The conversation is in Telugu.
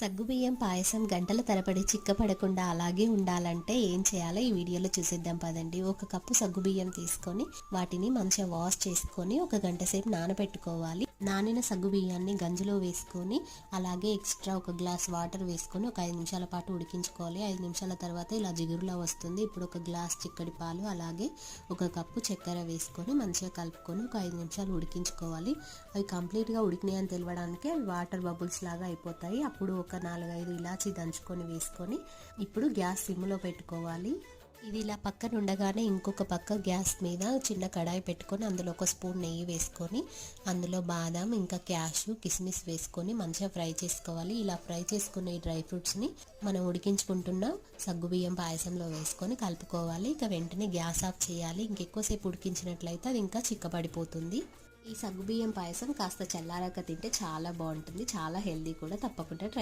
సగ్గుబియ్యం పాయసం గంటల తరబడి చిక్కపడకుండా అలాగే ఉండాలంటే ఏం చేయాలో ఈ వీడియోలో చూసిద్దాం పదండి. ఒక కప్పు సగ్గుబియ్యం తీసుకొని వాటిని మంచిగా వాష్ చేసుకొని ఒక గంట సేపు నానబెట్టుకోవాలి. నానిన సగ్గుబియ్యాన్ని గంజిలో వేసుకొని అలాగే ఎక్స్ట్రా ఒక గ్లాస్ వాటర్ వేసుకొని ఒక ఐదు నిమిషాల పాటు ఉడికించుకోవాలి. ఐదు నిమిషాల తర్వాత ఇలా జిగురులా వస్తుంది. ఇప్పుడు ఒక గ్లాస్ చిక్కడి పాలు అలాగే ఒక కప్పు చక్కెర వేసుకొని మంచిగా కలుపుకొని ఒక ఐదు నిమిషాలు ఉడికించుకోవాలి. అవి కంప్లీట్గా ఉడికినాయి అని తెలవడానికి అవి వాటర్ బబుల్స్ లాగా అయిపోతాయి. అప్పుడు ఒక నాలుగైదు ఇలాచి దంచుకొని వేసుకొని ఇప్పుడు గ్యాస్ సిమ్లో పెట్టుకోవాలి. ఇది ఇలా పక్కన ఉండగానే ఇంకొక పక్క గ్యాస్ మీద చిన్న కడాయి పెట్టుకొని అందులో ఒక స్పూన్ నెయ్యి వేసుకొని అందులో బాదం ఇంకా క్యాషు కిస్మిస్ వేసుకొని మంచిగా ఫ్రై చేసుకోవాలి. ఇలా ఫ్రై చేసుకున్న ఈ డ్రై ఫ్రూట్స్ని మనం ఉడికించుకుంటున్న సగ్గుబియ్యం పాయసంలో వేసుకొని కలుపుకోవాలి. ఇక వెంటనే గ్యాస్ ఆఫ్ చేయాలి. ఇంకెక్కువసేపు ఉడికించినట్లయితే అది ఇంకా చిక్కబడిపోతుంది. ఈ సగ్గుబియ్యం పాయసం కాస్త చల్లారాక తింటే చాలా బాగుంటుంది. చాలా హెల్దీ కూడా తప్పకుండా ట్రై